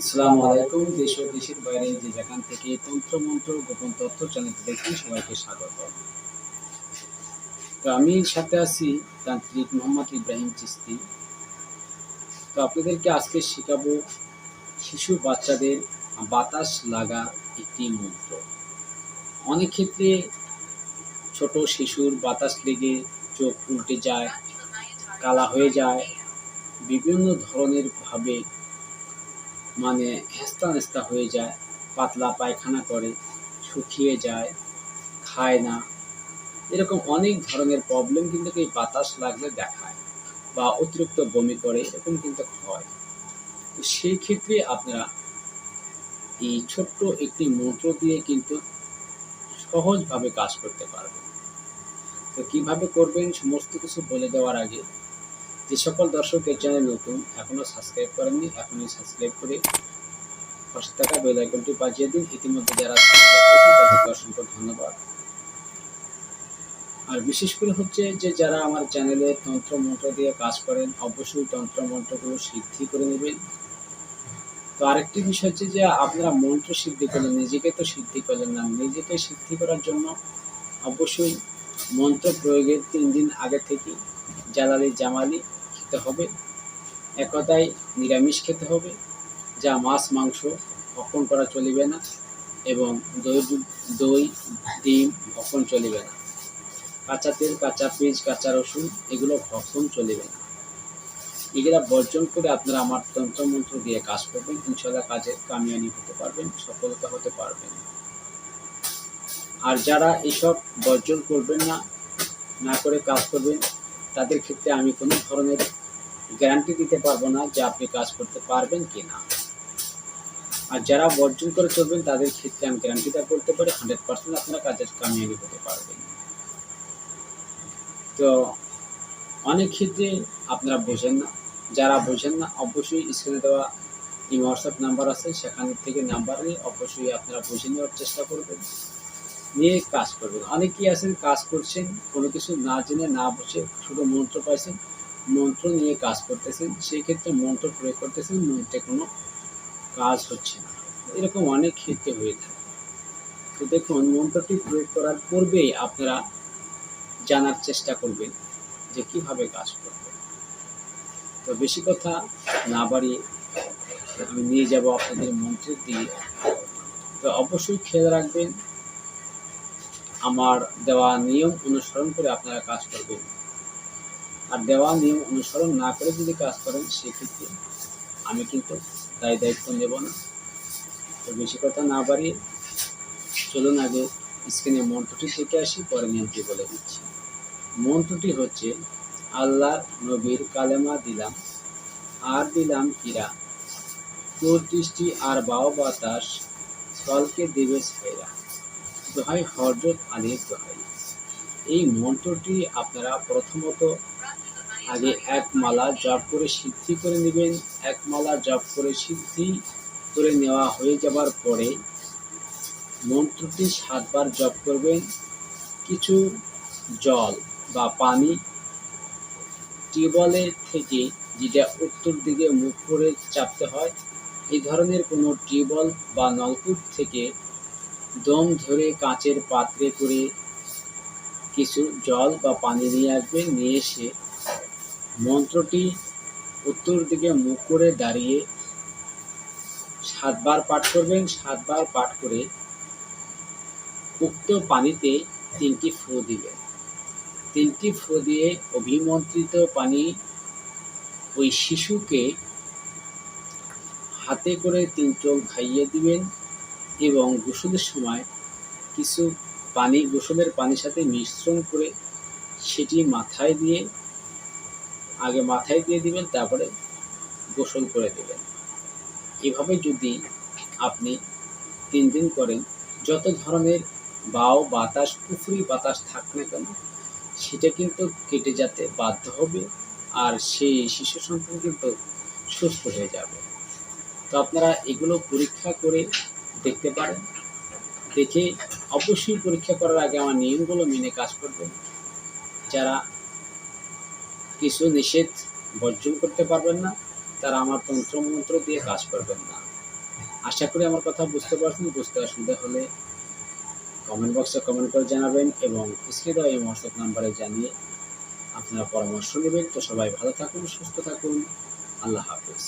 আসসালামু আলাইকুম, দেশ ও দেশের বাইরে যে যেখান থেকে তন্ত্র মন্ত্র গোপন তথ্য চ্যানেলটি দেখি সবাইকে স্বাগত। তো আমি সাথে আছি তান্ত্রিক মোহাম্মদ ইব্রাহিম চিস্তি। তো আপনাদেরকে আজকে শেখাবো শিশু বাচ্চাদের বাতাস লাগা একটি মন্ত্র। অনেক ক্ষেত্রে ছোট শিশুর বাতাস লেগে চোখ উল্টে যায়, কালা হয়ে যায়, বিভিন্ন ধরনের ভাবে মানে হেস্তা নেস্তা হয়ে যায়, পাতলা পায়খানা করে, শুকিয়ে যায়, খায় না। এরকম অনেক ধরনের প্রবলেম কিন্তু এই বাতাস লাগলে দেখায় বা অতিরিক্ত বমি করে, এরকম কিন্তু হয়। তো সেই ক্ষেত্রে আপনারা এই ছোট্ট একটি মন্ত্র দিয়ে কিন্তু সহজভাবে কাজ করতে পারবেন। তো কীভাবে করবেন, সমস্ত কিছু বলে দেওয়ার আগে যে সকল দর্শক এই চ্যানেল নতুন এখনও সাবস্ক্রাইব করেননি, এখনই সাবস্ক্রাইব করে পাশে থাকা বেল আইকনটি বাজিয়ে দিন। ইতিমধ্যে যারা তাদেরকে অসংখ্য ধন্যবাদ। আর বিশেষ করে হচ্ছে যে যারা আমার চ্যানেলে তন্ত্র মন্ত্র দিয়ে কাজ করেন, অবশ্যই তন্ত্র মন্ত্রগুলো সিদ্ধি করে নেবেন। তো আরেকটি বিষয় হচ্ছে যে আপনারা মন্ত্র সিদ্ধি করলেন, নিজেকে তো সিদ্ধি করলেন না। নিজেকে সিদ্ধি করার জন্য অবশ্যই মন্ত্র প্রয়োগের তিন দিন আগে থেকে, জালালি জামালি খেতে হবে। এক নিরামিষ খেতে হবে। যা মাছ, মাংস ভক্ষণ করা চলিবে না এবং দই দই, ডিম ভক্ষণ চলিবে না। কাঁচা তেল, কাঁচা পেঁয়াজ, কাঁচা রসুন এগুলো ভক্ষণ চলিবে না। এগুলা বর্জন করে আপনারা আমার তন্ত্রমন্ত্র দিয়ে কাজ করবেন। ইনশাল্লাহ কাজে কামিয়ানি হতে পারবেন, সফলতা হতে পারবেন। আর যারা এসব বর্জন করবেন না না করে কাজ করবেন, তাদের ক্ষেত্রে আমি কোনো ধরনের গ্যারান্টি দিতে পারব না যে আপনি কাজ করতে পারবেন কি না। আর যারা বর্জন করে চলবেন, তাদের ক্ষেত্রে আমি গ্যারান্টিটা করতে পারি হান্ড্রেড পার্সেন্ট আপনারা কাজের কামিয়াবি হতে পারবেন। তো অনেক ক্ষেত্রে আপনারা বোঝেন না, যারা বোঝেন না, অবশ্যই স্ক্রিনে দেওয়া এই হোয়াটসঅ্যাপ নাম্বার আছে, সেখান থেকে নাম্বার নিয়ে অবশ্যই আপনারা বুঝে নেওয়ার চেষ্টা করবেন, নিয়ে কাজ করবেন। অনেকেই আছেন, কাজ করছেন, কোনো কিছু না জেনে, না বুঝে, শুধু মন্ত্র পাইছেন মন্ত্র নিয়ে কাজ করতেছেন, সেই ক্ষেত্রে মন্ত্র প্রয়োগ করতেছেন মন্ত্রে কোনো কাজ হচ্ছে না। এরকম অনেক ক্ষেত্রে হয়ে থাকে। তো দেখুন, মন্ত্রটি প্রয়োগ করার পূর্বেই আপনারা জানার চেষ্টা করবেন যে কীভাবে কাজ করবে তো বেশি কথা না বাড়িয়ে আমি নিয়ে যাব আপনাদের মন্ত্রের দিকে। তো অবশ্যই খেয়াল রাখবেন, আমার দেওয়া নিয়ম অনুসরণ করে আপনারা কাজ করবেন। আর দেওয়া নিয়ম অনুসরণ না করে যদি কাজ করেন, সেক্ষেত্রে আমি কিন্তু দায় দায়িত্ব নেব না। তো বেশি কথা না বাড়িয়ে চলুন আগে স্ক্রিনে মন্ত্রটি থেকে আসি, পরে নিয়মটি বলে দিচ্ছি। মন্ত্রটি হচ্ছে আল্লাহ নবীর কালেমা দিলাম, আর দিলাম হীরা তোর দৃষ্টি আর বাও বাতাস স্থলকে দেবে ছাইরা দোহাই হরজত আলীর দোহাই। এই মন্ত্রটি আপনারা প্রথমত আগে এক মালা জপ করে সিদ্ধি করে নেবেন। এক মালা জপ করে সিদ্ধি করে নেওয়া হয়ে যাবার পরে মন্ত্রটি সাতবার জপ করবেন। কিছু জল বা পানি টিউবওয়েলের থেকে যেটা উত্তর দিকে মুখ করে চাপতে হয়, এই ধরনের কোনো টিউবওয়েল বা নলকূপ থেকে দম ধরে কাঁচের পাত্রে করে কিছু জল বা পানি নিয়ে আসবেন। নিয়ে এসে মন্ত্রটি উত্তর দিকে মুখ করে দাঁড়িয়ে সাতবার পাঠ করবেন, সাতবার পাঠ করে উক্ত পানিতে তিনটি ফু দিবেন। তিনটি ফু দিয়ে অভিমন্ত্রিত পানি ওই শিশুকে হাতে করে তিন চোখ খাইয়ে দিবেন এবং গোসলের সময় কিছু পানি, গোসলের পানির সাথে মিশ্রণ করে সেটি মাথায় দিয়ে আগে মাথায় দিয়ে দিবেন, তারপরে গোসল করে দেবেন। এভাবে যদি আপনি তিন দিন করেন, যত ধরনের বাও বাতাস পুফুরি বাতাস থাক না কেন, সেটা কিন্তু কেটে যেতে বাধ্য হবে আর সেই শিশু সন্তান কিন্তু সুস্থ হয়ে যাবে। তো আপনারা এগুলো পরীক্ষা করে দেখতে পারেন। দেখে অবশ্যই পরীক্ষা করার আগে আমার নিয়মগুলো মেনে কাজ করবেন। যারা কিছু নিষেধ বর্জন করতে পারবেন না, তারা আমার তন্ত্রমন্ত্র দিয়ে কাজ করবেন না। আশা করি আমার কথা বুঝতে পারছেন, বুঝতে অসুবিধা হলে কমেন্ট বক্সে কমেন্ট করে জানাবেন এবং স্ক্রিনে এই হোয়াটসঅ্যাপ নাম্বারে জানিয়ে আপনারা পরামর্শ নেবেন। তো সবাই ভালো থাকুন, সুস্থ থাকুন। আল্লাহ হাফেজ।